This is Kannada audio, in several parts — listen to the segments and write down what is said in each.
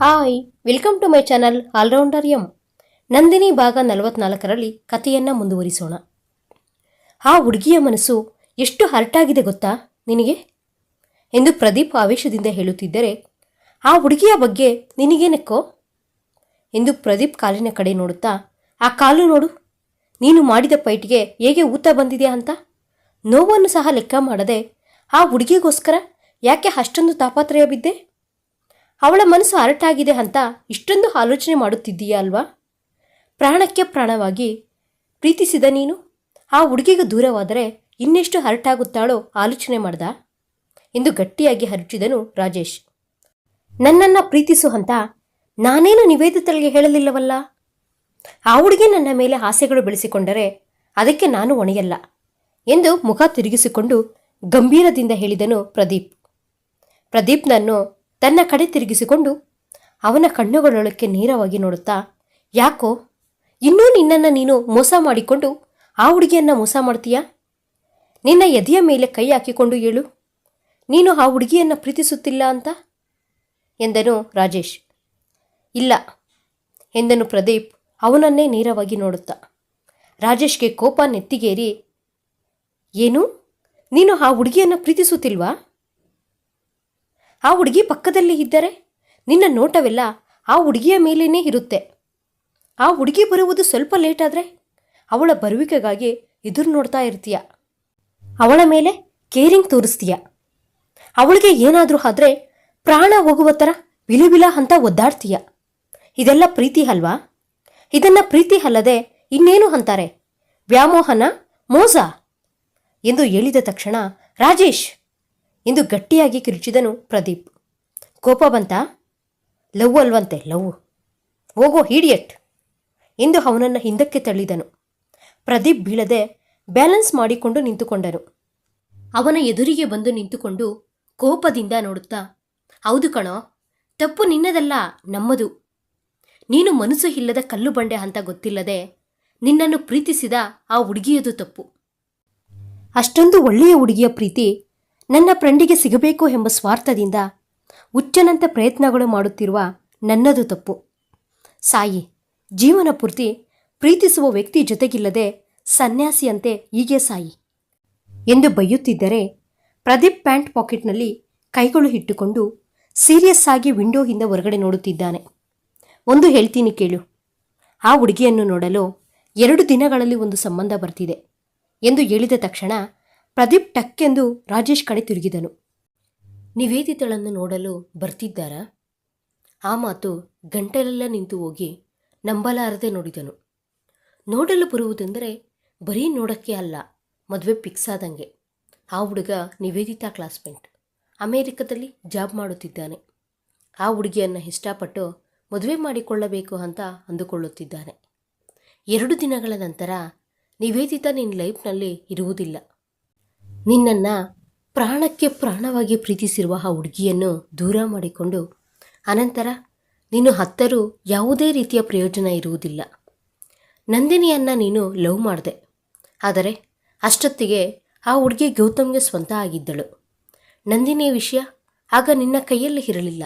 Hi, welcome to my channel allrounder M. Nandini ಭಾಗ ನಲವತ್ನಾಲ್ಕರಲ್ಲಿ ಕಥೆಯನ್ನು ಮುಂದುವರಿಸೋಣ. ಆ ಹುಡುಗಿಯ ಮನಸ್ಸು ಎಷ್ಟು ಹರ್ಟಾಗಿದೆ ಗೊತ್ತಾ ನಿನಗೆ? ಎಂದು ಪ್ರದೀಪ್ ಆವೇಶದಿಂದ ಹೇಳುತ್ತಿದ್ದರೆ, ಆ ಹುಡುಗಿಯ ಬಗ್ಗೆ ನಿನಗೇನಕ್ಕೋ? ಎಂದು ಪ್ರದೀಪ್ ಕಾಲಿನ ಕಡೆ ನೋಡುತ್ತಾ, ಆ ಕಾಲು ನೋಡು, ನೀನು ಮಾಡಿದ ಪೈಟಿಗೆ ಹೇಗೆ ಊತ ಬಂದಿದೆ ಅಂತ? ನೋವನ್ನು ಸಹ ಲೆಕ್ಕ ಮಾಡದೆ ಆ ಹುಡುಗಿಗೋಸ್ಕರ ಯಾಕೆ ಅಷ್ಟೊಂದು ತಾಪತ್ರಯ ಬಿದ್ದೆ? ಅವಳ ಮನಸ್ಸು ಹರಟಾಗಿದೆ ಅಂತ ಇಷ್ಟೊಂದು ಆಲೋಚನೆ ಮಾಡುತ್ತಿದ್ದೀಯಾ ಅಲ್ವಾ? ಪ್ರಾಣಕ್ಕೆ ಪ್ರಾಣವಾಗಿ ಪ್ರೀತಿಸಿದ ನೀನು? ಆ ಹುಡುಗಿಗೆ ದೂರವಾದರೆ ಇನ್ನೆಷ್ಟು ಹರಟಾಗುತ್ತಾಳೋ ಆಲೋಚನೆ ಮಾಡ್ದ? ಎಂದು ಗಟ್ಟಿಯಾಗಿ ಹರಚಿದನು ರಾಜೇಶ್. ನನ್ನನ್ನು ಪ್ರೀತಿಸು ಅಂತ ನಾನೇನು ನಿವೇದಿತಳಿಗೆ ಹೇಳಲಿಲ್ಲವಲ್ಲ? ಆ ಹುಡುಗಿ ನನ್ನ ಮೇಲೆ ಆಸೆಗಳು ಬೆಳೆಸಿಕೊಂಡರೆ ಅದಕ್ಕೆ ನಾನು ಒಣೆಯಲ್ಲ ಎಂದು ಮುಖ ತಿರುಗಿಸಿಕೊಂಡು ಗಂಭೀರದಿಂದ ಹೇಳಿದನು ಪ್ರದೀಪ್. ಪ್ರದೀಪ್ನನ್ನು ತನ್ನ ಕಡೆ ತಿರುಗಿಸಿಕೊಂಡು ಅವನ ಕಣ್ಣುಗಳೊಳಕ್ಕೆ ನೇರವಾಗಿ ನೋಡುತ್ತಾ, ಯಾಕೋ? ಇನ್ನೂ ನಿನ್ನನ್ನು ನೀನು ಮೋಸ ಮಾಡಿಕೊಂಡು ಆ ಹುಡುಗಿಯನ್ನು ಮೋಸ ಮಾಡ್ತೀಯಾ? ನಿನ್ನ ಎದೆಯ ಮೇಲೆ ಕೈ ಹಾಕಿಕೊಂಡು ಹೇಳು ನೀನು ಆ ಹುಡುಗಿಯನ್ನು ಪ್ರೀತಿಸುತ್ತಿಲ್ಲ ಅಂತ? ಎಂದನು ರಾಜೇಶ್. ಇಲ್ಲ, ಎಂದನು ಪ್ರದೀಪ್ ಅವನನ್ನೇ ನೇರವಾಗಿ ನೋಡುತ್ತಾ. ರಾಜೇಶ್ಗೆ ಕೋಪ ನೆತ್ತಿಗೇರಿ, ಏನು? ನೀನು ಆ ಹುಡುಗಿಯನ್ನು ಪ್ರೀತಿಸುತ್ತಿಲ್ವಾ? ಆ ಹುಡುಗಿ ಪಕ್ಕದಲ್ಲಿ ಇದ್ದರೆ? ನಿನ್ನ ನೋಟವೆಲ್ಲ ಆ ಹುಡುಗಿಯ ಮೇಲೇನೇ ಇರುತ್ತೆ. ಆ ಹುಡುಗಿ ಬರುವುದು ಸ್ವಲ್ಪ ಲೇಟಾದರೆ ಅವಳ ಬರುವಿಕೆಗಾಗಿ ಎದುರು ನೋಡ್ತಾ ಇರ್ತೀಯ. ಅವಳ ಮೇಲೆ ಕೇರಿಂಗ್ ತೋರಿಸ್ತೀಯ. ಅವಳಿಗೆ ಏನಾದರೂ ಆದರೆ ಪ್ರಾಣ ಹೋಗುವ ಥರ ಬಿಲಿಬಿಲ ಅಂತ ಒದ್ದಾಡ್ತೀಯ. ಇದೆಲ್ಲ ಪ್ರೀತಿ ಅಲ್ವಾ? ಇದನ್ನು ಪ್ರೀತಿ ಅಲ್ಲದೆ ಇನ್ನೇನು ಅಂತಾರೆ? ವ್ಯಾಮೋಹನ ಮೋಸ ಎಂದು ಹೇಳಿದ ತಕ್ಷಣ ರಾಜೇಶ್ ಎಂದು ಗಟ್ಟಿಯಾಗಿ ಕಿರುಚಿದನು ಪ್ರದೀಪ್. ಕೋಪ ಬಂತ? ಲವ್ ಅಲ್ವಂತೆ ಲವ್ ಹೋಗೋ ಹೀಡಿಯಟ್ ಎಂದು ಅವನನ್ನು ಹಿಂದಕ್ಕೆ ತಳ್ಳಿದನು. ಪ್ರದೀಪ್ ಬೀಳದೆ ಬ್ಯಾಲೆನ್ಸ್ ಮಾಡಿಕೊಂಡು ನಿಂತುಕೊಂಡನು. ಅವನ ಎದುರಿಗೆ ಬಂದು ನಿಂತುಕೊಂಡು ಕೋಪದಿಂದ ನೋಡುತ್ತಾ, ಹೌದು ಕಣೋ, ತಪ್ಪು ನಿನ್ನದಲ್ಲ, ನಮ್ಮದು. ನೀನು ಮನಸ್ಸು ಇಲ್ಲದ ಕಲ್ಲು ಬಂಡೆ ಅಂತ ಗೊತ್ತಿಲ್ಲದೆ ನಿನ್ನನ್ನು ಪ್ರೀತಿಸಿದ ಆ ಹುಡುಗಿಯದು ತಪ್ಪು. ಅಷ್ಟೊಂದು ಒಳ್ಳೆಯ ಹುಡುಗಿಯ ಪ್ರೀತಿ ನನ್ನ ಫ್ರೆಂಡಿಗೆ ಸಿಗಬೇಕು ಎಂಬ ಸ್ವಾರ್ಥದಿಂದ ಹುಚ್ಚನಂತ ಪ್ರಯತ್ನಗಳು ಮಾಡುತ್ತಿರುವ ನನ್ನದು ತಪ್ಪು. ಸಾಯಿ, ಜೀವನ ಪೂರ್ತಿ ಪ್ರೀತಿಸುವ ವ್ಯಕ್ತಿ ಜೊತೆಗಿಲ್ಲದೆ ಸನ್ಯಾಸಿಯಂತೆ ಹೀಗೆ ಸಾಯಿ ಎಂದು ಬೈಯುತ್ತಿದ್ದರೆ ಪ್ರದೀಪ್ ಪ್ಯಾಂಟ್ ಪಾಕೆಟ್ನಲ್ಲಿ ಕೈಗಳು ಇಟ್ಟುಕೊಂಡು ಸೀರಿಯಸ್ ಆಗಿ ವಿಂಡೋಯಿಂದ ಹೊರಗಡೆ ನೋಡುತ್ತಿದ್ದಾನೆ. ಒಂದು ಹೇಳ್ತೀನಿ ಕೇಳು, ಆ ಹುಡುಗಿಯನ್ನು ನೋಡಲು ಎರಡು ದಿನಗಳಲ್ಲಿ ಒಂದು ಸಂಬಂಧ ಬರ್ತಿದೆ ಎಂದು ಹೇಳಿದ ತಕ್ಷಣ ಪ್ರದೀಪ್ ಟಕ್ಕೆಂದು ರಾಜೇಶ್ ಕಡೆ ತಿರುಗಿದನು. ನಿವೇದಿತಳನ್ನು ನೋಡಲು ಬರ್ತಿದ್ದಾರಾ? ಆ ಮಾತು ಗಂಟಲೆಲ್ಲ ನಿಂತು ಹೋಗಿ ನಂಬಲಾರದೆ ನೋಡಿದನು. ನೋಡಲು ಬರುವುದೆಂದರೆ ಬರೀ ನೋಡಕ್ಕೆ ಅಲ್ಲ, ಮದುವೆ ಫಿಕ್ಸ್ ಆದಂಗೆ. ಆ ಹುಡುಗ ನಿವೇದಿತಾ ಕ್ಲಾಸ್ಮೇಟ್. ಅಮೇರಿಕದಲ್ಲಿ ಜಾಬ್ ಮಾಡುತ್ತಿದ್ದಾನೆ. ಆ ಹುಡುಗಿಯನ್ನು ಇಷ್ಟಪಟ್ಟು ಮದುವೆ ಮಾಡಿಕೊಳ್ಳಬೇಕು ಅಂತ ಅಂದುಕೊಳ್ಳುತ್ತಿದ್ದಾನೆ. ಎರಡು ದಿನಗಳ ನಂತರ ನಿವೇದಿತಾ ನಿನ್ನ ಲೈಫ್ನಲ್ಲಿ ಇರುವುದಿಲ್ಲ. ನಿನ್ನನ್ನು ಪ್ರಾಣಕ್ಕೆ ಪ್ರಾಣವಾಗಿ ಪ್ರೀತಿಸಿರುವ ಆ ಹುಡುಗಿಯನ್ನು ದೂರ ಮಾಡಿಕೊಂಡು ಅನಂತರ ನೀನು ಹತ್ತರೂ ಯಾವುದೇ ರೀತಿಯ ಪ್ರಯೋಜನ ಇರುವುದಿಲ್ಲ. ನಂದಿನಿಯನ್ನು ನೀನು ಲವ್ ಮಾಡಿದೆ. ಆದರೆ ಅಷ್ಟೊತ್ತಿಗೆ ಆ ಹುಡುಗಿ ಗೌತಮ್ಗೆ ಸ್ವಂತ ಆಗಿದ್ದಳು. ನಂದಿನಿಯ ವಿಷಯ ಆಗ ನಿನ್ನ ಕೈಯಲ್ಲಿ ಇರಲಿಲ್ಲ.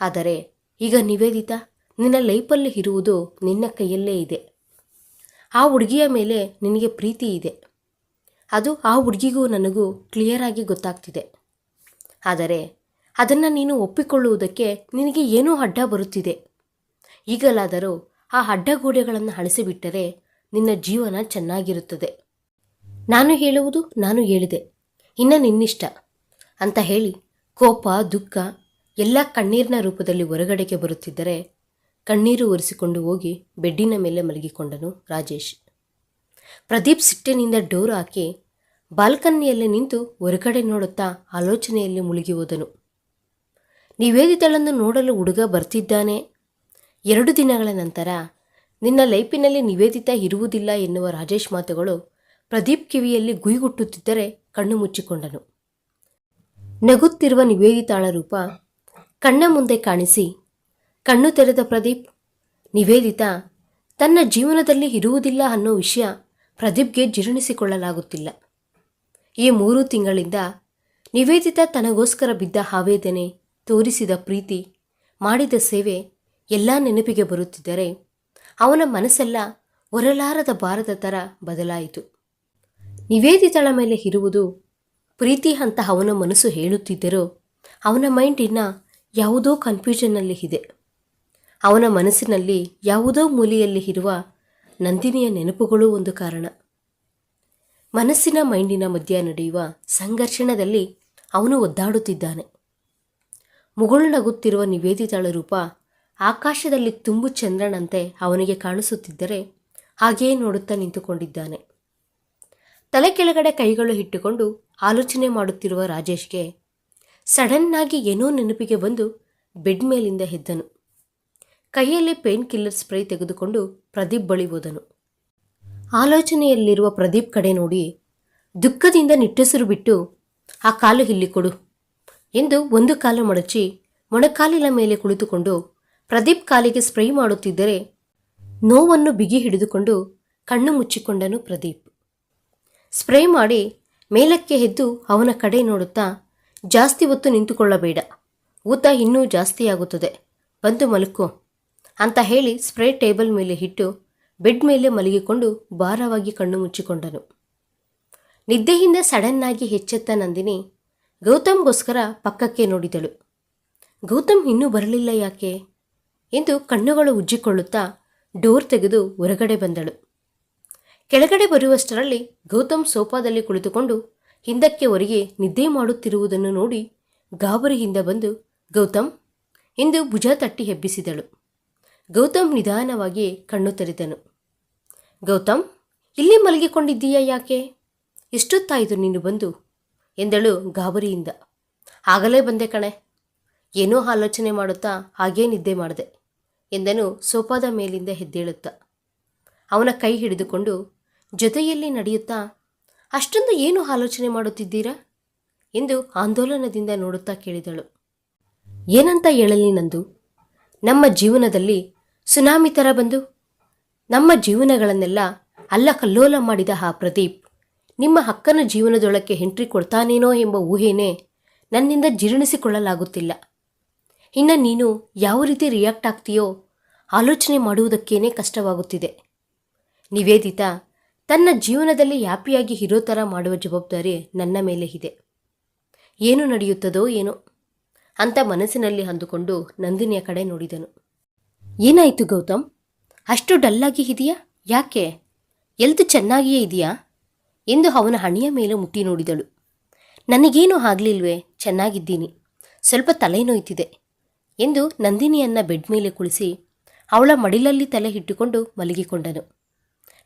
ಆದರೆ ಈಗ ನಿವೇದಿತಾ ನಿನ್ನ ಲೈಫಲ್ಲಿ ಇರುವುದು ನಿನ್ನ ಕೈಯಲ್ಲೇ ಇದೆ. ಆ ಹುಡುಗಿಯ ಮೇಲೆ ನಿನಗೆ ಪ್ರೀತಿ ಇದೆ. ಅದು ಆ ಹುಡುಗಿಗೂ ನನಗೂ ಕ್ಲಿಯರಾಗಿ ಗೊತ್ತಾಗ್ತಿದೆ. ಆದರೆ ಅದನ್ನು ನೀನು ಒಪ್ಪಿಕೊಳ್ಳುವುದಕ್ಕೆ ನಿನಗೆ ಏನೂ ಅಡ್ಡ ಬರುತ್ತಿದೆ. ಈಗಲಾದರೂ ಆ ಅಡ್ಡಗೋಡೆಗಳನ್ನು ಅಳಿಸಿಬಿಟ್ಟರೆ ನಿನ್ನ ಜೀವನ ಚೆನ್ನಾಗಿರುತ್ತದೆ. ನಾನು ಹೇಳುವುದು ನಾನು ಹೇಳಿದೆ. ಇನ್ನು ನಿನ್ನಿಷ್ಟ. ಅಂತ ಹೇಳಿ ಕೋಪ, ದುಃಖ ಎಲ್ಲ ಕಣ್ಣೀರಿನ ರೂಪದಲ್ಲಿ ಹೊರಗಡೆಗೆ ಬರುತ್ತಿದ್ದರೆ ಕಣ್ಣೀರು ಒರೆಸಿಕೊಂಡು ಹೋಗಿ ಬೆಡ್ಡಿನ ಮೇಲೆ ಮಲಗಿಕೊಂಡನು ರಾಜೇಶ್. ಪ್ರದೀಪ್ ಸಿಟ್ಟಿನಿಂದ ಡೋರ್ ಹಾಕಿ ಬಾಲ್ಕನಿಯಲ್ಲಿ ನಿಂತು ಹೊರಗಡೆ ನೋಡುತ್ತಾ ಆಲೋಚನೆಯಲ್ಲಿ ಮುಳುಗಿ ಹೋದನು ನಿವೇದಿತಳನ್ನು ನೋಡಲು ಹುಡುಗ ಬರ್ತಿದ್ದಾನೆ? ಎರಡು ದಿನಗಳ ನಂತರ ನಿನ್ನ ಲೈಫಿನಲ್ಲಿ ನಿವೇದಿತ ಇರುವುದಿಲ್ಲ ಎನ್ನುವ ರಾಜೇಶ್ ಮಾತುಗಳು ಪ್ರದೀಪ್ ಕಿವಿಯಲ್ಲಿ ಗುಯ್ಗುಟ್ಟುತ್ತಿದ್ದರೆ ಕಣ್ಣು ಮುಚ್ಚಿಕೊಂಡನು. ನಗುತ್ತಿರುವ ನಿವೇದಿತಾಳ ರೂಪ ಕಣ್ಣ ಮುಂದೆ ಕಾಣಿಸಿ, ಕಣ್ಣು ತೆರೆದ ಪ್ರದೀಪ್, ನಿವೇದಿತ, ತನ್ನ ಜೀವನದಲ್ಲಿ ಇರುವುದಿಲ್ಲ ಅನ್ನೋ ವಿಷಯ ಪ್ರದೀಪ್ಗೆ ಜೀರ್ಣಿಸಿಕೊಳ್ಳಲಾಗುತ್ತಿಲ್ಲ. ಈ ಮೂರು ತಿಂಗಳಿಂದ ನಿವೇದಿತ ತನಗೋಸ್ಕರ ಬಿದ್ದ ಆವೇದನೆ ತೋರಿಸಿದ ಪ್ರೀತಿ, ಮಾಡಿದ ಸೇವೆ ಎಲ್ಲ ನೆನಪಿಗೆ ಬರುತ್ತಿದ್ದರೆ ಅವನ ಮನಸ್ಸೆಲ್ಲ ಹೊರಲಾರದ ಭಾರದ ಥರ ಬದಲಾಯಿತು. ನಿವೇದಿತಳ ಮೇಲೆ ಇರುವುದು ಪ್ರೀತಿ ಅಂತ ಅವನ ಮನಸ್ಸು ಹೇಳುತ್ತಿದ್ದರೂ ಅವನ ಮೈಂಡ್ ಇನ್ನು ಯಾವುದೋ ಕನ್ಫ್ಯೂಷನ್ನಲ್ಲಿ ಇದೆ. ಅವನ ಮನಸ್ಸಿನಲ್ಲಿ ಯಾವುದೋ ಮೂಲೆಯಲ್ಲಿ ಇರುವ ನಂದಿನಿಯ ನೆನಪುಗಳು ಒಂದು ಕಾರಣ. ಮನಸ್ಸಿನ ಮೈಂಡಿನ ಮಧ್ಯ ನಡೆಯುವ ಸಂಘರ್ಷಣದಲ್ಲಿ ಅವನು ಒದ್ದಾಡುತ್ತಿದ್ದಾನೆ. ಮುಗುಳು ನಗುತ್ತಿರುವ ನಿವೇದಿತಳ ರೂಪ ಆಕಾಶದಲ್ಲಿ ತುಂಬು ಚಂದ್ರನಂತೆ ಅವನಿಗೆ ಕಾಣಿಸುತ್ತಿದ್ದರೆ ಹಾಗೆಯೇ ನೋಡುತ್ತಾ ನಿಂತುಕೊಂಡಿದ್ದಾನೆ. ತಲೆ ಕೆಳಗಡೆ ಕೈಗಳು ಇಟ್ಟುಕೊಂಡು ಆಲೋಚನೆ ಮಾಡುತ್ತಿರುವ ರಾಜೇಶ್ಗೆ ಸಡನ್ನಾಗಿ ಏನೋ ನೆನಪಿಗೆ ಬಂದು ಬೆಡ್ ಮೇಲಿಂದ ಎದ್ದನು. ಕೈಯಲ್ಲಿ ಪೇನ್ ಕಿಲ್ಲರ್ ಸ್ಪ್ರೇ ತೆಗೆದುಕೊಂಡು ಪ್ರದೀಪ್ ಬಳಿ ಹೋದನು. ಆಲೋಚನೆಯಲ್ಲಿರುವ ಪ್ರದೀಪ್ ಕಡೆ ನೋಡಿ, ದುಃಖದಿಂದ ನಿಟ್ಟುಸಿರು ಬಿಟ್ಟು, ಆ ಕಾಲು ಇಲ್ಲಿ ಕೊಡು ಎಂದು ಒಂದು ಕಾಲು ಮಡಚಿ ಮೊಣಕಾಲಿನ ಮೇಲೆ ಕುಳಿತುಕೊಂಡು ಪ್ರದೀಪ್ ಕಾಲಿಗೆ ಸ್ಪ್ರೇ ಮಾಡುತ್ತಿದ್ದರೆ ನೋವನ್ನು ಬಿಗಿ ಹಿಡಿದುಕೊಂಡು ಕಣ್ಣು ಮುಚ್ಚಿಕೊಂಡನು ಪ್ರದೀಪ್. ಸ್ಪ್ರೇ ಮಾಡಿ ಮೇಲಕ್ಕೆ ಎದ್ದು ಅವನ ಕಡೆ ನೋಡುತ್ತಾ ಜಾಸ್ತಿ ಹೊತ್ತು ನಿಂತುಕೊಳ್ಳಬೇಡ, ಊತ ಇನ್ನೂ ಜಾಸ್ತಿಯಾಗುತ್ತದೆ, ಬಂದು ಮಲಕೋ ಅಂತ ಹೇಳಿ ಸ್ಪ್ರೇ ಟೇಬಲ್ ಮೇಲೆ ಇಟ್ಟು ಬೆಡ್ ಮೇಲೆ ಮಲಗಿಕೊಂಡು ಭಾರವಾಗಿ ಕಣ್ಣು ಮುಚ್ಚಿಕೊಂಡನು. ನಿದ್ದೆಯಿಂದ ಸಡನ್ನಾಗಿ ಹೆಚ್ಚೆತ್ತ ನಂದಿನಿ ಗೌತಮ್ಗೋಸ್ಕರ ಪಕ್ಕಕ್ಕೆ ನೋಡಿದಳು. ಗೌತಮ್ ಇನ್ನೂ ಬರಲಿಲ್ಲ ಯಾಕೆ? ಎಂದು ಕಣ್ಣುಗಳು ಉಜ್ಜಿಕೊಳ್ಳುತ್ತಾ ಡೋರ್ ತೆಗೆದು ಹೊರಗಡೆ ಬಂದಳು. ಕೆಳಗಡೆ ಬರುವಷ್ಟರಲ್ಲಿ ಗೌತಮ್ ಸೋಫಾದಲ್ಲಿ ಕುಳಿತುಕೊಂಡು ಹಿಂದಕ್ಕೆ ಹೊರಗೆ ನಿದ್ದೆ ಮಾಡುತ್ತಿರುವುದನ್ನು ನೋಡಿ ಗಾಬರಿಯಿಂದ ಬಂದು, ಗೌತಮ್, ಎಂದು ಭುಜ ತಟ್ಟಿ ಹೆಬ್ಬಿಸಿದಳು ಗೌತಮ್ ನಿಧಾನವಾಗಿ ಕಣ್ಣು ತೆರೆದನು. ಗೌತಮ್, ಇಲ್ಲಿ ಮಲಗಿಕೊಂಡಿದ್ದೀಯಾ ಯಾಕೆ? ಎಷ್ಟೊತ್ತಾಯಿತು ನೀನು ಬಂದು? ಎಂದಳು ಗಾಬರಿಯಿಂದ. ಆಗಲೇ ಬಂದೆ ಕಣೆ. ಏನೋ ಆಲೋಚನೆ ಮಾಡುತ್ತಾ ಹಾಗೇ ನಿದ್ದೆ ಮಾಡಿದೆ ಎಂದನು ಸೋಪಾದ ಮೇಲಿಂದ ಹೆದ್ದೇಳುತ್ತಾ ಅವನ ಕೈ ಹಿಡಿದುಕೊಂಡು ಜೊತೆಯಲ್ಲಿ ನಡೆಯುತ್ತಾ, ಅಷ್ಟೊಂದು ಏನು ಆಲೋಚನೆ ಮಾಡುತ್ತಿದ್ದೀರಾ? ಎಂದು ಆಂದೋಲನದಿಂದ ನೋಡುತ್ತಾ ಕೇಳಿದಳು. ಏನಂತ ಹೇಳಲಿ ನಂದು? ನಮ್ಮ ಜೀವನದಲ್ಲಿ ಸುನಾಮಿ ಥರ ಬಂದು ನಮ್ಮ ಜೀವನಗಳನ್ನೆಲ್ಲ ಅಲ್ಲ ಕಲ್ಲೋಲ ಮಾಡಿದ ಆ ಪ್ರದೀಪ್. ನಿಮ್ಮ ಹಕ್ಕನ ಜೀವನದೊಳಕ್ಕೆ ಎಂಟ್ರಿ ಕೊಡ್ತಾನೇನೋ ಎಂಬ ಊಹೆನೇ ನನ್ನಿಂದ ಜೀರ್ಣಿಸಿಕೊಳ್ಳಲಾಗುತ್ತಿಲ್ಲ. ಇನ್ನು ನೀನು ಯಾವ ರೀತಿ ರಿಯಾಕ್ಟ್ ಆಗ್ತೀಯೋ ಆಲೋಚನೆ ಮಾಡುವುದಕ್ಕೇನೆ ಕಷ್ಟವಾಗುತ್ತಿದೆ. ನಿವೇದಿತಾ, ತನ್ನ ಜೀವನದಲ್ಲಿ ಹ್ಯಾಪಿಯಾಗಿ ಇರೋ ಥರ ಮಾಡುವ ಜವಾಬ್ದಾರಿ ನನ್ನ ಮೇಲೆ ಇದೆ. ಏನು ನಡೆಯುತ್ತದೋ ಏನೋ ಅಂತ ಮನಸ್ಸಿನಲ್ಲಿ ಅಂದುಕೊಂಡು ನಂದಿನಿಯ ಕಡೆ ನೋಡಿದನು. ಏನಾಯಿತು ಗೌತಮ್? ಅಷ್ಟು ಡಲ್ಲಾಗಿ ಇದೆಯಾ? ಯಾಕೆ? ಎಲ್ದು ಚೆನ್ನಾಗಿಯೇ ಇದೆಯಾ? ಎಂದು ಅವನ ಹಣೆಯ ಮೇಲೆ ಮುಟ್ಟಿ ನೋಡಿದಳು. ನನಗೇನೂ ಆಗಲಿಲ್ವೇ? ಚೆನ್ನಾಗಿದ್ದೀನಿ. ಸ್ವಲ್ಪ ತಲೆನೋಯ್ತಿದೆ ಎಂದು ನಂದಿನಿಯನ್ನ ಬೆಡ್ ಮೇಲೆ ಕುಳಿಸಿ ಅವಳ ಮಡಿಲಲ್ಲಿ ತಲೆ ಇಟ್ಟುಕೊಂಡು ಮಲಗಿಕೊಂಡನು.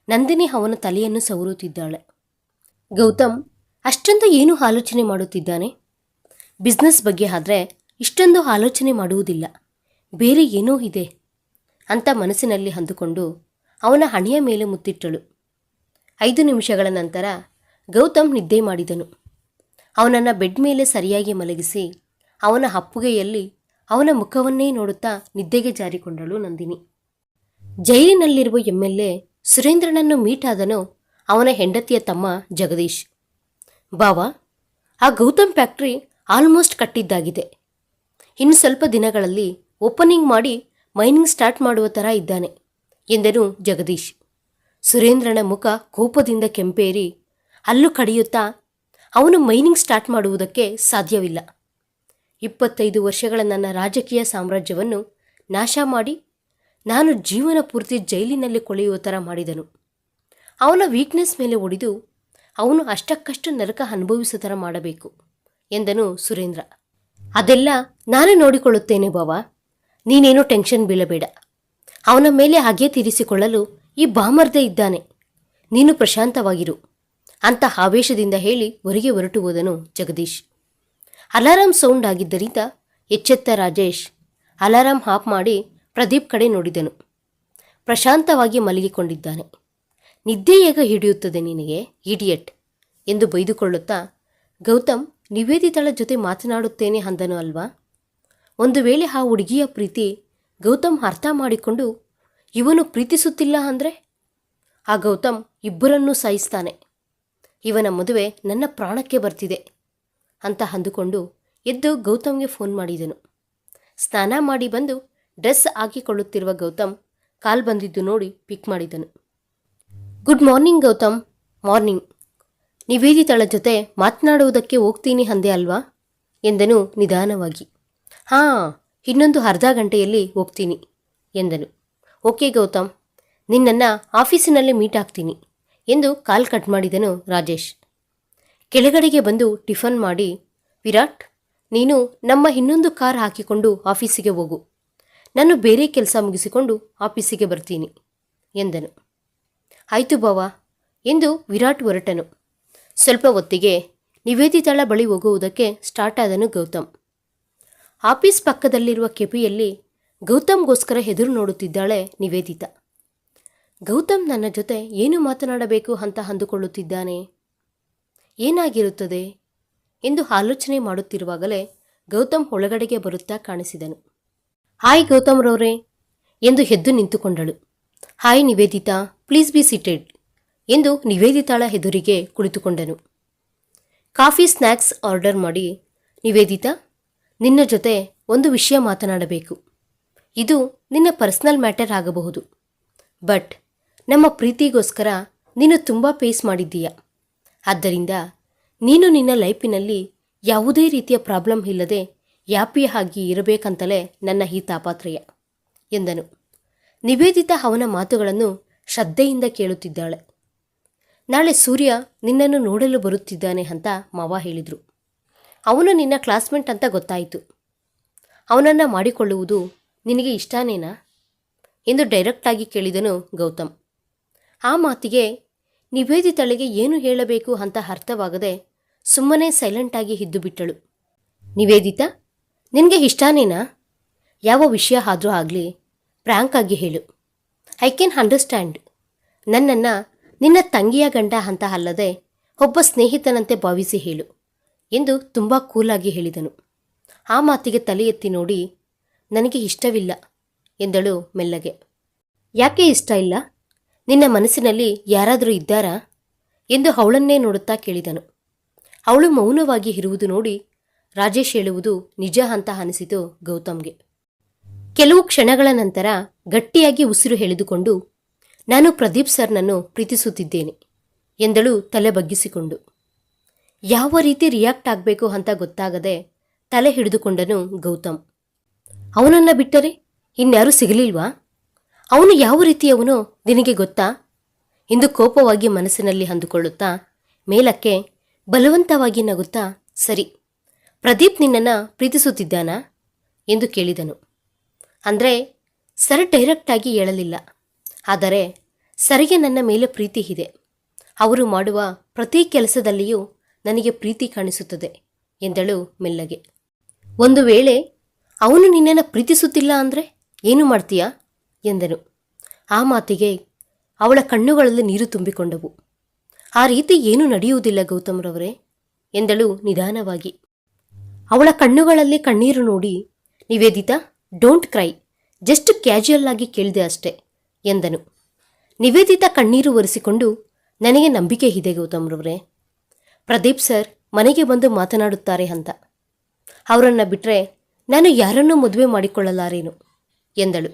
ನಂದಿನಿ ಅವನ ತಲೆಯನ್ನು ಸವರುತ್ತಿದ್ದಾಳೆ. ಗೌತಮ್, ಅಷ್ಟೊಂದು ಏನು ಆಲೋಚನೆ ಮಾಡುತ್ತಿದ್ದಾನೆ? ಬಿಸ್ನೆಸ್ ಬಗ್ಗೆ ಆದರೆ ಇಷ್ಟೊಂದು ಆಲೋಚನೆ ಮಾಡುವುದಿಲ್ಲ. ಬೇರೆ ಏನೋ ಇದೆ. ಅಂತ ಮನಸ್ಸಿನಲ್ಲಿ ಅಂದುಕೊಂಡು ಅವನ ಹಣೆಯ ಮೇಲೆ ಮುತ್ತಿಟ್ಟಳು. ಐದು ನಿಮಿಷಗಳ ನಂತರ ಗೌತಮ್ ನಿದ್ದೆ ಮಾಡಿದನು. ಅವನನ್ನು ಬೆಡ್ ಮೇಲೆ ಸರಿಯಾಗಿ ಮಲಗಿಸಿ ಅವನ ಅಪ್ಪುಗೆಯಲ್ಲಿ ಅವನ ಮುಖವನ್ನೇ ನೋಡುತ್ತಾ ನಿದ್ದೆಗೆ ಜಾರಿಕೊಂಡಳು ನಂದಿನಿ. ಜೈಲಿನಲ್ಲಿರುವ ಎಂ ಎಲ್ ಎ ಸುರೇಂದ್ರನನ್ನು ಮೀಟ್ ಆದನು ಅವನ ಹೆಂಡತಿಯ ತಮ್ಮ ಜಗದೀಶ್. ಬಾವಾ, ಆ ಗೌತಮ್ ಫ್ಯಾಕ್ಟ್ರಿ ಆಲ್ಮೋಸ್ಟ್ ಕಟ್ಟಿದ್ದಾಗಿದೆ. ಇನ್ನು ಸ್ವಲ್ಪ ದಿನಗಳಲ್ಲಿ ಓಪನಿಂಗ್ ಮಾಡಿ ಮೈನಿಂಗ್ ಸ್ಟಾರ್ಟ್ ಮಾಡುವ ಥರ ಇದ್ದಾನೆ, ಎಂದನು ಜಗದೀಶ್. ಸುರೇಂದ್ರನ ಮುಖ ಕೋಪದಿಂದ ಕೆಂಪೇರಿ ಅಲ್ಲೂ ಕಡಿಯುತ್ತಾ ಅವನು ಮೈನಿಂಗ್ ಸ್ಟಾರ್ಟ್ ಮಾಡುವುದಕ್ಕೆ ಸಾಧ್ಯವಿಲ್ಲ. ಇಪ್ಪತ್ತೈದು ವರ್ಷಗಳ ನನ್ನ ರಾಜಕೀಯ ಸಾಮ್ರಾಜ್ಯವನ್ನು ನಾಶ ಮಾಡಿ ನಾನು ಜೀವನ ಪೂರ್ತಿ ಜೈಲಿನಲ್ಲಿ ಕೊಳೆಯುವ ಥರ ಮಾಡಿದನು. ಅವನ ವೀಕ್ನೆಸ್ ಮೇಲೆ ಒಡಿದು ಅವನು ಅಷ್ಟಕ್ಕಷ್ಟು ನರಕ ಅನುಭವಿಸೋ ಥರ ಮಾಡಬೇಕು, ಎಂದನು ಸುರೇಂದ್ರ. ಅದೆಲ್ಲ ನಾನೇ ನೋಡಿಕೊಳ್ಳುತ್ತೇನೆ ಬಾವಾ. ನೀನೇನೂ ಟೆನ್ಷನ್ ಬೀಳಬೇಡ. ಅವನ ಮೇಲೆ ಹಾಗೆ ತೀರಿಸಿಕೊಳ್ಳಲು ಈ ಬಾಮರ್ದೇ ಇದ್ದಾನೆ. ನೀನು ಪ್ರಶಾಂತವಾಗಿರು. ಅಂತ ಆವೇಶದಿಂದ ಹೇಳಿ ಹೊರಗೆ ಹೊರಟು ಹೋದನು ಜಗದೀಶ್. ಅಲಾರಾಂ ಸೌಂಡ್ ಆಗಿದ್ದರಿಂದ ಎಚ್ಚೆತ್ತ ರಾಜೇಶ್ ಅಲಾರಾಂ ಆಫ್ ಮಾಡಿ ಪ್ರದೀಪ್ ಕಡೆ ನೋಡಿದನು. ಪ್ರಶಾಂತವಾಗಿ ಮಲಗಿಕೊಂಡಿದ್ದಾನೆ. ನಿದ್ದೆ ಹೇಗ ಹಿಡಿಯುತ್ತದೆ ನಿನಗೆ, ಇಡಿಯಟ್? ಎಂದು ಬೈದುಕೊಳ್ಳುತ್ತಾ, ಗೌತಮ್ ನಿವೇದಿತಳ ಜೊತೆ ಮಾತನಾಡುತ್ತೇನೆ ಅಂದನು ಅಲ್ವಾ? ಒಂದು ವೇಳೆ ಆ ಹುಡುಗಿಯ ಪ್ರೀತಿ ಗೌತಮ್ ಅರ್ಥ ಮಾಡಿಕೊಂಡು, ಇವನು ಪ್ರೀತಿಸುತ್ತಿಲ್ಲ ಅಂದರೆ? ಆ ಗೌತಮ್ ಇಬ್ಬರನ್ನೂ ಸಾಯಿಸ್ತಾನೆ. ಇವನ ಮದುವೆ ನನ್ನ ಪ್ರಾಣಕ್ಕೆ ಬರ್ತಿದೆ ಅಂತ ಅಂದುಕೊಂಡು ಎದ್ದು ಗೌತಮ್ಗೆ ಫೋನ್ ಮಾಡಿದನು. ಸ್ನಾನ ಮಾಡಿ ಬಂದು ಡ್ರೆಸ್ ಹಾಕಿಕೊಳ್ಳುತ್ತಿರುವ ಗೌತಮ್ ಕಾಲ್ ಬಂದಿದ್ದು ನೋಡಿ ಪಿಕ್ ಮಾಡಿದನು. Good morning Gautam. ಮಾರ್ನಿಂಗ್. ನಿವೇದಿತಳ ಜೊತೆ ಮಾತನಾಡುವುದಕ್ಕೆ ಹೋಗ್ತೀನಿ ಅಂದೆ ಅಲ್ವಾ? ಎಂದನು ನಿಧಾನವಾಗಿ. ಹಾಂ, ಇನ್ನೊಂದು ಅರ್ಧ ಗಂಟೆಯಲ್ಲಿ ಹೋಗ್ತೀನಿ, ಎಂದನು. ಓಕೆ ಗೌತಮ್, ನಿನ್ನನ್ನು ಆಫೀಸಿನಲ್ಲಿ ಮೀಟ್ ಆಗ್ತೀನಿ, ಎಂದು ಕಾಲ್ ಕಟ್ ಮಾಡಿದನು ರಾಜೇಶ್. ಕೆಳಗಡೆಗೆ ಬಂದು ಟಿಫನ್ ಮಾಡಿ, ವಿರಾಟ್, ನೀನು ನಮ್ಮ ಇನ್ನೊಂದು ಕಾರ್ ಹಾಕಿಕೊಂಡು ಆಫೀಸಿಗೆ ಹೋಗು. ನಾನು ಬೇರೆ ಕೆಲಸ ಮುಗಿಸಿಕೊಂಡು ಆಫೀಸಿಗೆ ಬರ್ತೀನಿ, ಎಂದನು. ಆಯಿತು ಬಾವ ಎಂದು ವಿರಾಟ್ ಹೊರಟನು. ಸ್ವಲ್ಪ ಹೊತ್ತಿಗೆ ನಿವೇದಿತಳ ಬಳಿ ಹೋಗುವುದಕ್ಕೆ ಸ್ಟಾರ್ಟ್ ಆದನು ಗೌತಮ್. ಆಫೀಸ್ ಪಕ್ಕದಲ್ಲಿರುವ ಕೆಪಿಯಲ್ಲಿ ಗೌತಮ್ಗೋಸ್ಕರ ಎದುರು ನೋಡುತ್ತಿದ್ದಾಳೆ ನಿವೇದಿತಾ. ಗೌತಮ್ ನನ್ನ ಜೊತೆ ಏನು ಮಾತನಾಡಬೇಕು ಅಂತ ಅಂದುಕೊಳ್ಳುತ್ತಿದ್ದಾನೆ? ಏನಾಗಿರುತ್ತದೆ? ಎಂದು ಆಲೋಚನೆ ಮಾಡುತ್ತಿರುವಾಗಲೇ ಗೌತಮ್ ಒಳಗಡೆಗೆ ಬರುತ್ತಾ ಕಾಣಿಸಿದನು. ಹಾಯ್ ಗೌತಮ್ ರವರೇ ಎಂದು ಎದ್ದು ನಿಂತುಕೊಂಡಳು. Hi Nivedita, please be seated ಎಂದು ನಿವೇದಿತಾಳ ಎದುರಿಗೆ ಕುಳಿತುಕೊಂಡನು. ಕಾಫಿ ಸ್ನ್ಯಾಕ್ಸ್ ಆರ್ಡರ್ ಮಾಡಿ ನಿವೇದಿತಾ ನಿನ್ನ ಜೊತೆ ಒಂದು ವಿಷಯ ಮಾತನಾಡಬೇಕು. ಇದು ನಿನ್ನ ಪರ್ಸನಲ್ ಮ್ಯಾಟರ್ ಆಗಬಹುದು. ಬಟ್, ನಮ್ಮ ಪ್ರೀತಿಗೋಸ್ಕರ ನೀನು ತುಂಬ ಪೇಸ್ ಮಾಡಿದ್ದೀಯ. ಆದ್ದರಿಂದ ನೀನು ನಿನ್ನ ಲೈಫಿನಲ್ಲಿ ಯಾವುದೇ ರೀತಿಯ ಪ್ರಾಬ್ಲಮ್ ಇಲ್ಲದೆ ಯಾಪಿಯ ಆಗಿ ಇರಬೇಕಂತಲೇ ನನ್ನ ಈ ತಾಪಾತ್ರಯ, ಎಂದನು. ನಿವೇದಿತ ಅವನ ಮಾತುಗಳನ್ನು ಶ್ರದ್ಧೆಯಿಂದ ಕೇಳುತ್ತಿದ್ದಾಳೆ. ನಾಳೆ ಸೂರ್ಯ ನಿನ್ನನ್ನು ನೋಡಲು ಬರುತ್ತಿದ್ದಾನೆ ಅಂತ ಮಾವ ಹೇಳಿದರು. ಅವನು ನಿನ್ನ ಕ್ಲಾಸ್ಮೇಟ್ ಅಂತ ಗೊತ್ತಾಯಿತು. ಅವನನ್ನು ಮಾಡಿಕೊಳ್ಳುವುದು ನಿನಗೆ ಇಷ್ಟನೇನಾ? ಎಂದು ಡೈರೆಕ್ಟಾಗಿ ಕೇಳಿದನು ಗೌತಮ್. ಆ ಮಾತಿಗೆ ನಿವೇದಿತಳಿಗೆ ಏನು ಹೇಳಬೇಕು ಅಂತ ಅರ್ಥವಾಗದೆ ಸುಮ್ಮನೆ ಸೈಲೆಂಟಾಗಿ ಇದ್ದು ಬಿಟ್ಟಳು. ನಿವೇದಿತಾ, ನಿನಗೆ ಇಷ್ಟನೇನಾ? ಯಾವ ವಿಷಯ ಆದರೂ ಆಗಲಿ ಪ್ರ್ಯಾಂಕ್ ಆಗಿ ಹೇಳು. I can understand. ನನ್ನನ್ನು ನಿನ್ನ ತಂಗಿಯ ಗಂಡ ಅಂತ ಅಲ್ಲದೆ ಒಬ್ಬ ಸ್ನೇಹಿತನಂತೆ ಭಾವಿಸಿ ಹೇಳು. ಎಂದು ತುಂಬ ಕೂಲಾಗಿ ಹೇಳಿದನು. ಆ ಮಾತಿಗೆ ತಲೆ ಎತ್ತಿ ನೋಡಿ, ನನಗೆ ಇಷ್ಟವಿಲ್ಲ, ಎಂದಳು ಮೆಲ್ಲಗೆ. ಯಾಕೆ ಇಷ್ಟ ಇಲ್ಲ? ನಿನ್ನ ಮನಸ್ಸಿನಲ್ಲಿ ಯಾರಾದರೂ ಇದ್ದಾರಾ? ಎಂದು ಅವಳನ್ನೇ ನೋಡುತ್ತಾ ಕೇಳಿದನು. ಅವಳು ಮೌನವಾಗಿ ಇರುವುದು ನೋಡಿ ರಾಜೇಶ್ ಹೇಳುವುದು ನಿಜ ಅಂತ ಅನಿಸಿತು ಗೌತಮ್ಗೆ. ಕೆಲವು ಕ್ಷಣಗಳ ನಂತರ ಗಟ್ಟಿಯಾಗಿ ಉಸಿರು ಎಳೆದುಕೊಂಡು, ನಾನು ಪ್ರದೀಪ್ ಸರ್ನನ್ನು ಪ್ರೀತಿಸುತ್ತಿದ್ದೇನೆ, ಎಂದಳು ತಲೆ ಬಗ್ಗಿಸಿಕೊಂಡು. ಯಾವ ರೀತಿ ರಿಯಾಕ್ಟ್ ಆಗಬೇಕು ಅಂತ ಗೊತ್ತಾಗದೆ ತಲೆ ಹಿಡಿದುಕೊಂಡನು ಗೌತಮ್. ಅವನನ್ನ ಬಿಟ್ಟರೆ ಇನ್ಯಾರೂ ಸಿಗಲಿಲ್ವಾ? ಅವನು ಯಾವ ರೀತಿಯವನು ನಿನಗೆ ಗೊತ್ತಾ? ಎಂದು ಕೋಪವಾಗಿ ಮನಸ್ಸಿನಲ್ಲಿ ಅಂದುಕೊಳ್ಳುತ್ತಾ ಮೇಲಕ್ಕೆ ಬಲವಂತವಾಗಿ ನಗುತ್ತಾ, ಸರಿ, ಪ್ರದೀಪ್ ನಿನ್ನನ್ನು ಪ್ರೀತಿಸುತ್ತಿದ್ದಾನಾ? ಎಂದು ಕೇಳಿದನು. ಅಂದರೆ ಸರ್ ಡೈರೆಕ್ಟಾಗಿ ಹೇಳಲಿಲ್ಲ. ಆದರೆ ಸರಿಗೆ ನನ್ನ ಮೇಲೆ ಪ್ರೀತಿ ಇದೆ. ಅವರು ಮಾಡುವ ಪ್ರತಿ ಕೆಲಸದಲ್ಲಿಯೂ ನನಗೆ ಪ್ರೀತಿ ಕಾಣಿಸುತ್ತದೆ, ಎಂದಳು ಮೆಲ್ಲಗೆ. ಒಂದು ವೇಳೆ, ಅವನು ನಿನ್ನನ್ನು ಪ್ರೀತಿಸುತ್ತಿಲ್ಲ ಅಂದರೆ ಏನು ಮಾಡ್ತೀಯಾ? ಎಂದನು. ಆ ಮಾತಿಗೆ ಅವಳ ಕಣ್ಣುಗಳಲ್ಲಿ ನೀರು ತುಂಬಿಕೊಂಡವು. ಆ ರೀತಿ ಏನೂ ನಡೆಯುವುದಿಲ್ಲ ಗೌತಮ್ರವರೇ, ಎಂದಳು ನಿಧಾನವಾಗಿ. ಅವಳ ಕಣ್ಣುಗಳಲ್ಲಿ ಕಣ್ಣೀರು ನೋಡಿ, Nivedita, don't cry, just casual ಆಗಿ ಕೇಳಿದೆ ಅಷ್ಟೆ, ಎಂದನು. ನಿವೇದಿತ ಕಣ್ಣೀರು ಒರೆಸಿಕೊಂಡು, ನನಗೆ ನಂಬಿಕೆ ಇದೆ ಗೌತಮ್ರವರೇ. ಪ್ರದೀಪ್ ಸರ್ ಮನೆಗೆ ಬಂದು ಮಾತನಾಡುತ್ತಾರೆ ಅಂತ. ಅವರನ್ನು ಬಿಟ್ಟರೆ ನಾನು ಯಾರನ್ನೂ ಮದುವೆ ಮಾಡಿಕೊಳ್ಳಲಾರೇನು? ಎಂದಳು.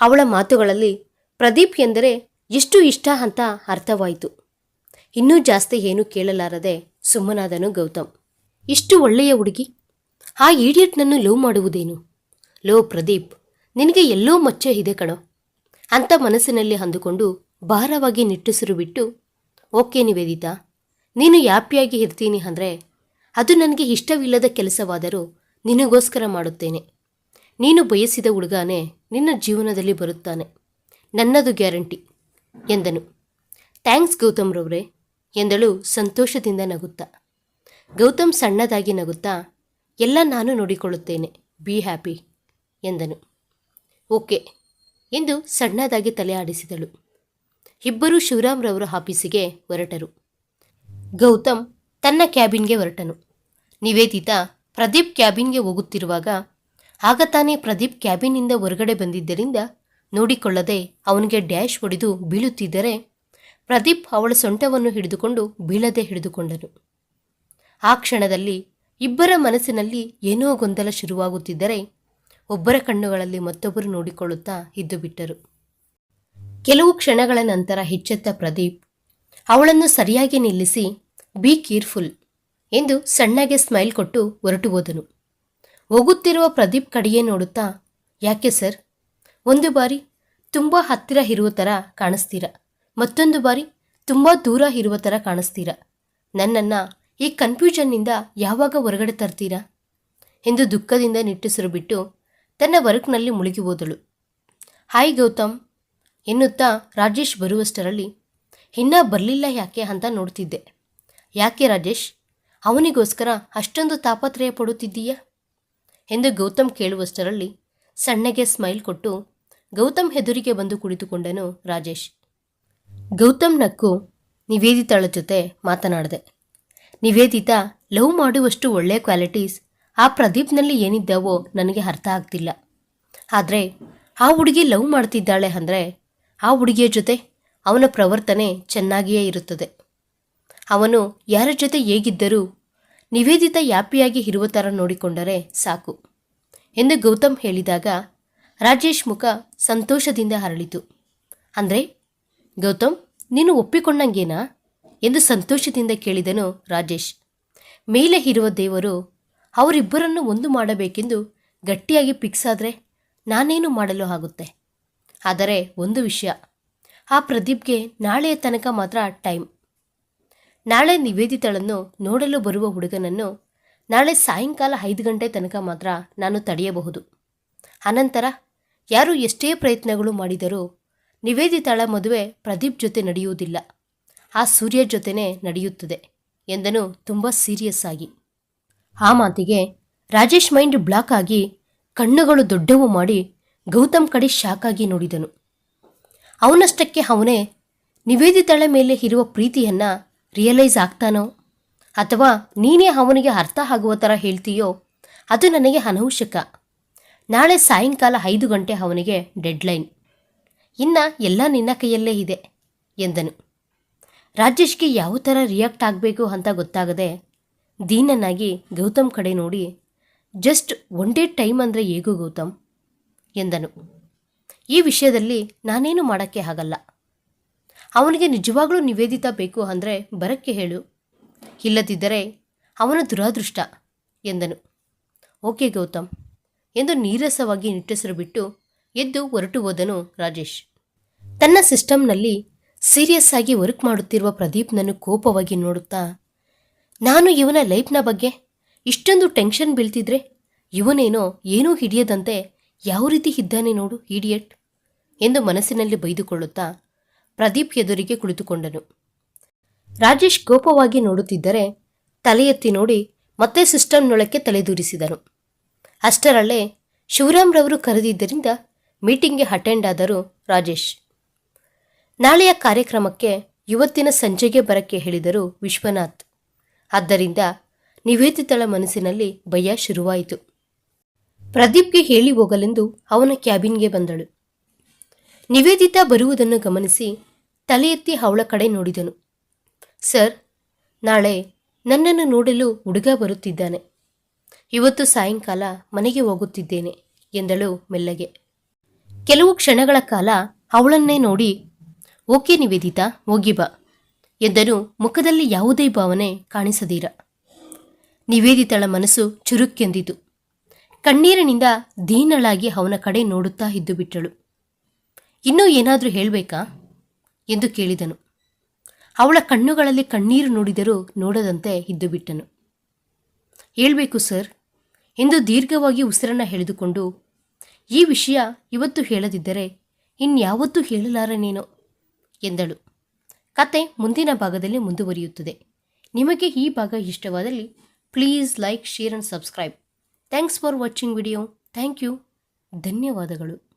ಅವಳ ಮಾತುಗಳಲ್ಲಿ ಪ್ರದೀಪ್ ಎಂದರೆ ಎಷ್ಟು ಇಷ್ಟ ಅಂತ ಅರ್ಥವಾಯಿತು. ಇನ್ನೂ ಜಾಸ್ತಿ ಏನೂ ಕೇಳಲಾರದೆ ಸುಮ್ಮನಾದನು ಗೌತಮ್. ಇಷ್ಟು ಒಳ್ಳೆಯ ಹುಡುಗಿ? ಆ ಈಡಿಯಟ್ನನ್ನು ಲವ್ ಮಾಡುವುದೇನು? ಲೋ ಪ್ರದೀಪ್, ನಿನಗೆ ಎಲ್ಲೋ ಮಚ್ಚೆ ಇದೆ ಕಣೋ. ಅಂತ ಮನಸ್ಸಿನಲ್ಲಿ ಅಂದುಕೊಂಡು ಭಾರವಾಗಿ ನಿಟ್ಟುಸಿರು ಬಿಟ್ಟು, ಓಕೆ ನಿವೇದಿತಾ? ನೀನು ಯಾಪಿಯಾಗಿ ಇರ್ತೀನಿ ಅಂದರೆ ಅದು ನನಗೆ ಇಷ್ಟವಿಲ್ಲದ ಕೆಲಸವಾದರೂ ನಿನಗೋಸ್ಕರ ಮಾಡುತ್ತೇನೆ. ನೀನು ಬಯಸಿದ ಹುಡುಗನೇ ನಿನ್ನ ಜೀವನದಲ್ಲಿ ಬರುತ್ತಾನೆ. ನನ್ನದು ಗ್ಯಾರಂಟಿ, ಎಂದನು. ಥ್ಯಾಂಕ್ಸ್ ಗೌತಮ್ರವ್ರೆ ಎಂದಳು ಸಂತೋಷದಿಂದ ನಗುತ್ತಾ. ಗೌತಮ್ ಸಣ್ಣದಾಗಿ ನಗುತ್ತಾ, ಎಲ್ಲ ನಾನು ನೋಡಿಕೊಳ್ಳುತ್ತೇನೆ, ಬಿ ಹ್ಯಾಪಿ, ಎಂದನು. ಓಕೆ, ಎಂದು ಸಣ್ಣದಾಗಿ ತಲೆ ಆಡಿಸಿದಳು ಇಬ್ಬರೂ ಶಿವರಾಮ್ರವರ ಆಫೀಸಿಗೆ ಹೊರಟರು. ಗೌತಮ್ ತನ್ನ ಕ್ಯಾಬಿನ್ಗೆ ಹೊರಟನು. ನಿವೇದಿತಾ ಪ್ರದೀಪ್ ಕ್ಯಾಬಿನ್ಗೆ ಹೋಗುತ್ತಿರುವಾಗ, ಆಗ ತಾನೇ ಪ್ರದೀಪ್ ಕ್ಯಾಬಿನ್ನಿಂದ ಹೊರಗಡೆ ಬಂದಿದ್ದರಿಂದ ನೋಡಿಕೊಳ್ಳದೆ ಅವನಿಗೆ ಡ್ಯಾಶ್ ಹೊಡೆದು ಬೀಳುತ್ತಿದ್ದರೆ ಪ್ರದೀಪ್ ಅವಳ ಸೊಂಟವನ್ನು ಹಿಡಿದುಕೊಂಡು ಬೀಳದೆ ಹಿಡಿದುಕೊಂಡನು. ಆ ಕ್ಷಣದಲ್ಲಿ ಇಬ್ಬರ ಮನಸ್ಸಿನಲ್ಲಿ ಏನೋ ಗೊಂದಲ ಶುರುವಾಗುತ್ತಿದ್ದರೆ ಒಬ್ಬರ ಕಣ್ಣುಗಳಲ್ಲಿ ಮತ್ತೊಬ್ಬರು ನೋಡಿಕೊಳ್ಳುತ್ತಾ ಇದ್ದು ಬಿಟ್ಟರು. ಕೆಲವು ಕ್ಷಣಗಳ ನಂತರ ಹೆಚ್ಚೆತ್ತ ಪ್ರದೀಪ್ ಅವಳನ್ನು ಸರಿಯಾಗಿ ನಿಲ್ಲಿಸಿ ಬಿ ಕೇರ್ಫುಲ್ ಎಂದು ಸಣ್ಣಗೆ ಸ್ಮೈಲ್ ಕೊಟ್ಟು ಹೊರಟು ಹೋದನು. ಹೋಗುತ್ತಿರುವ ಪ್ರದೀಪ್ ಕಡೆಯೇ ನೋಡುತ್ತಾ, ಯಾಕೆ ಸರ್? ಒಂದು ಬಾರಿ ತುಂಬ ಹತ್ತಿರ ಇರುವ ಥರ ಕಾಣಿಸ್ತೀರ? ಮತ್ತೊಂದು ಬಾರಿ ತುಂಬ ದೂರ ಇರುವ ಥರ ಕಾಣಿಸ್ತೀರ? ನನ್ನನ್ನು ಈ ಕನ್ಫ್ಯೂಷನ್ನಿಂದ ಯಾವಾಗ ಹೊರಗಡೆ ತರ್ತೀರಾ? ಎಂದು ದುಃಖದಿಂದ ನಿಟ್ಟುಸಿರು ಬಿಟ್ಟು ತನ್ನ ವರ್ಕ್ನಲ್ಲಿ ಮುಳುಗಿ ಹೋದಳು. ಹಾಯ್ ಗೌತಮ್, ಎನ್ನುತ್ತಾ ರಾಜೇಶ್ ಬರುವಷ್ಟರಲ್ಲಿ, ಇನ್ನೂ ಬರಲಿಲ್ಲ ಯಾಕೆ ಅಂತ ನೋಡ್ತಿದ್ದೆ. ಯಾಕೆ ರಾಜೇಶ್? ಅವನಿಗೋಸ್ಕರ ಅಷ್ಟೊಂದು ತಾಪತ್ರಯ ಪಡುತ್ತಿದ್ದೀಯಾ? ಎಂದು ಗೌತಮ್ ಕೇಳುವಷ್ಟರಲ್ಲಿ ಸಣ್ಣಗೆ ಸ್ಮೈಲ್ ಕೊಟ್ಟು ಗೌತಮ್ ಹೆದುರಿಗೆ ಬಂದು ಕುಳಿತುಕೊಂಡನು ರಾಜೇಶ್. ಗೌತಮ್ ನಕ್ಕು ನಿವೇದಿತಾಳ ಜೊತೆ ಮಾತನಾಡಿದೆ. ನಿವೇದಿತಾ ಲವ್ ಮಾಡುವಷ್ಟು ಒಳ್ಳೆಯ ಕ್ವಾಲಿಟೀಸ್ ಆ ಪ್ರದೀಪ್ನಲ್ಲಿ ಏನಿದ್ದಾವೋ ನನಗೆ ಅರ್ಥ ಆಗ್ತಿಲ್ಲ. ಆದರೆ ಆ ಹುಡುಗಿ ಲವ್ ಮಾಡ್ತಿದ್ದಾಳೆ ಅಂದರೆ ಆ ಹುಡುಗಿಯ ಜೊತೆ ಅವನ ಪ್ರವರ್ತನೆ ಚೆನ್ನಾಗಿಯೇ ಇರುತ್ತದೆ. ಅವನು ಯಾರ ಜೊತೆ ಹೇಗಿದ್ದರೂ ನಿವೇದಿತ ಯಾಪಿಯಾಗಿ ಇರುವ ಥರ ನೋಡಿಕೊಂಡರೆ ಸಾಕು ಎಂದು ಗೌತಮ್ ಹೇಳಿದಾಗ ರಾಜೇಶ್ ಮುಖ ಸಂತೋಷದಿಂದ ಹರಳಿತು ಅಂದರೆ, ಗೌತಮ್, ನೀನು ಒಪ್ಪಿಕೊಂಡಂಗೇನಾ? ಎಂದು ಸಂತೋಷದಿಂದ ಕೇಳಿದನು ರಾಜೇಶ್. ಮೇಲೆ ಇರುವ ದೇವರು, ಅವರಿಬ್ಬರನ್ನು ಒಂದು ಮಾಡಬೇಕೆಂದು ಗಟ್ಟಿಯಾಗಿ ಫಿಕ್ಸ್ ಆದರೆ ನಾನೇನು ಮಾಡಲು ಆಗುತ್ತೆ? ಆದರೆ, ಒಂದು ವಿಷಯ. ಆ ಪ್ರದೀಪ್ಗೆ ನಾಳೆಯ ತನಕ ಮಾತ್ರ ಟೈಮ್. ನಾಳೆ ನಿವೇದಿತಳನ್ನು ನೋಡಲು ಬರುವ ಹುಡುಗನನ್ನು ನಾಳೆ ಸಾಯಂಕಾಲ ಐದು ಗಂಟೆ ತನಕ ಮಾತ್ರ ನಾನು ತಡೆಯಬಹುದು. ಅನಂತರ ಯಾರು ಎಷ್ಟೇ ಪ್ರಯತ್ನಗಳು ಮಾಡಿದರೂ ನಿವೇದಿತಾಳ ಮದುವೆ ಪ್ರದೀಪ್ ಜೊತೆ ನಡೆಯುವುದಿಲ್ಲ. ಆ ಸೂರ್ಯ ಜೊತೆನೇ ನಡೆಯುತ್ತದೆ ಎಂದನು ತುಂಬ ಸೀರಿಯಸ್ ಆಗಿ. ಆ ಮಾತಿಗೆ ರಾಜೇಶ್ ಮೈಂಡ್ ಬ್ಲಾಕ್ ಆಗಿ ಕಣ್ಣುಗಳು ದೊಡ್ಡವು ಮಾಡಿ ಗೌತಮ್ ಕಡೆ ಶಾಕ್ ಆಗಿ ನೋಡಿದನು. ಅವನಷ್ಟಕ್ಕೆ ಅವನೇ ನಿವೇದಿತಳ ಮೇಲೆ ಇರುವ ಪ್ರೀತಿಯನ್ನ ರಿಯಲೈಸ್ ಆಗ್ತಾನೋ? ಅಥವಾ ನೀನೇ ಅವನಿಗೆ ಅರ್ಥ ಆಗುವ ಥರ ಹೇಳ್ತೀಯೋ? ಅದು ನನಗೆ ಅನವಶ್ಯಕ. ನಾಳೆ ಸಾಯಂಕಾಲ ಐದು ಗಂಟೆ ಅವನಿಗೆ ಡೆಡ್ಲೈನ್ ಇನ್ನು ಎಲ್ಲ ನಿನ್ನ ಕೈಯಲ್ಲೇ ಇದೆ, ಎಂದನು. ರಾಜೇಶ್ಗೆ ಯಾವ ಥರ ರಿಯಾಕ್ಟ್ ಆಗಬೇಕು ಅಂತ ಗೊತ್ತಾಗದೆ ದೀನನಾಗಿ ಗೌತಮ್ ಕಡೆ ನೋಡಿ ಜಸ್ಟ್ ಒನ್ ಡೇ ಟೈಮ್ ಅಂದರೆ ಹೇಗೂ ಗೌತಮ್? ಎಂದನು. ಈ ವಿಷಯದಲ್ಲಿ ನಾನೇನು ಮಾಡೋಕ್ಕೆ ಆಗಲ್ಲ. ಅವನಿಗೆ ನಿಜವಾಗ್ಲೂ ನಿವೇದಿತ ಬೇಕು ಅಂದರೆ ಬರಕ್ಕೆ ಹೇಳು. ಇಲ್ಲದಿದ್ದರೆ ಅವನ ದುರಾದೃಷ್ಟ ಎಂದನು. ಓಕೆ ಗೌತಮ್. ಎಂದು ನೀರಸವಾಗಿ ನಿಟ್ಟೆಸರು ಬಿಟ್ಟು ಎದ್ದು ಹೊರಟು ಹೋದನು ರಾಜೇಶ್. ತನ್ನ ಸಿಸ್ಟಮ್ನಲ್ಲಿ ಸೀರಿಯಸ್ ಆಗಿ ವರ್ಕ್ ಮಾಡುತ್ತಿರುವ ಪ್ರದೀಪ್ನನ್ನು ಕೋಪವಾಗಿ ನೋಡುತ್ತಾ, ನಾನು ಇವನ ಲೈಫ್ನ ಬಗ್ಗೆ ಇಷ್ಟೊಂದು ಟೆನ್ಷನ್ ಬೀಳ್ತಿದ್ರೆ ಇವನೇನೋ ಏನೂ ಹಿಡಿಯದಂತೆ ಯಾವ ರೀತಿ ಇದ್ದಾನೆ ನೋಡು, ಇಡಿಯಟ್ ಎಂದು ಮನಸ್ಸಿನಲ್ಲಿ ಬೈದುಕೊಳ್ಳುತ್ತಾ ಪ್ರದೀಪ್ ಎದುರಿಗೆ ಕುಳಿತುಕೊಂಡನು. ರಾಜೇಶ್ ಕೋಪವಾಗಿ ನೋಡುತ್ತಿದ್ದರೆ ತಲೆ ಎತ್ತಿ ನೋಡಿ ಮತ್ತೆ ಸಿಸ್ಟಮ್ನೊಳಕ್ಕೆ ತಲೆದೂರಿಸಿದನು ಅಷ್ಟರಲ್ಲೇ ಶಿವರಾಮ್ರವರು ಕರೆದಿದ್ದರಿಂದ ಮೀಟಿಂಗ್ಗೆ ಅಟೆಂಡ್ ಆದರು ರಾಜೇಶ್. ನಾಳೆಯ ಕಾರ್ಯಕ್ರಮಕ್ಕೆ ಇವತ್ತಿನ ಸಂಜೆಗೆ ಬರಕ್ಕೆ ಹೇಳಿದರು ವಿಶ್ವನಾಥ್. ಆದ್ದರಿಂದ ನಿವೇದಿತಳ ಮನಸ್ಸಿನಲ್ಲಿ ಭಯ ಶುರುವಾಯಿತು. ಪ್ರದೀಪ್ಗೆ ಹೇಳಿ ಹೋಗಲೆಂದು ಅವನ ಕ್ಯಾಬಿನ್ಗೆ ಬಂದಳು. ನಿವೇದಿತಾ ಬರುವುದನ್ನು ಗಮನಿಸಿ ತಲೆ ಎತ್ತಿ ಅವಳ ಕಡೆ ನೋಡಿದನು. ಸರ್, ನಾಳೆ ನನ್ನನ್ನು ನೋಡಲು ಹುಡುಗ ಬರುತ್ತಿದ್ದಾನೆ. ಇವತ್ತು ಸಾಯಂಕಾಲ ಮನೆಗೆ ಹೋಗುತ್ತಿದ್ದೇನೆ, ಎಂದಳು ಮೆಲ್ಲಗೆ. ಕೆಲವು ಕ್ಷಣಗಳ ಕಾಲ ಅವಳನ್ನೇ ನೋಡಿ, ಓಕೆ ನಿವೇದಿತಾ, ಹೋಗಿ ಬಾ ಎಂದನು ಮುಖದಲ್ಲಿ ಯಾವುದೇ ಭಾವನೆ ಕಾಣಿಸದೀರ. ನಿವೇದಿತಳ ಮನಸ್ಸು ಚುರುಕ್ಕೆಂದಿತು ಕಣ್ಣೀರಿನಿಂದ ದೀನಳಾಗಿ ಅವನ ಕಡೆ ನೋಡುತ್ತಾ ಇದ್ದು ಬಿಟ್ಟಳು ಇನ್ನೂ ಏನಾದರೂ ಹೇಳಬೇಕಾ? ಎಂದು ಕೇಳಿದನು. ಅವಳ ಕಣ್ಣುಗಳಲ್ಲಿ ಕಣ್ಣೀರು ನೋಡಿದರೂ ನೋಡದಂತೆ ಇದ್ದು ಬಿಟ್ಟನು. ಹೇಳಬೇಕು ಸರ್? ಎಂದು ದೀರ್ಘವಾಗಿ ಉಸಿರನ್ನು ಎಳೆದುಕೊಂಡು, ಈ ವಿಷಯ ಇವತ್ತು ಹೇಳದಿದ್ದರೆ ಇನ್ಯಾವತ್ತೂ ಹೇಳಲಾರನೇನೋ? ಎಂದಳು. ಕತೆ ಮುಂದಿನ ಭಾಗದಲ್ಲಿ ಮುಂದುವರಿಯುತ್ತದೆ. ನಿಮಗೆ ಈ ಭಾಗ ಇಷ್ಟವಾದಲ್ಲಿ please like, share and subscribe. Thanks for watching video. Thank you. ಧನ್ಯವಾದಗಳು.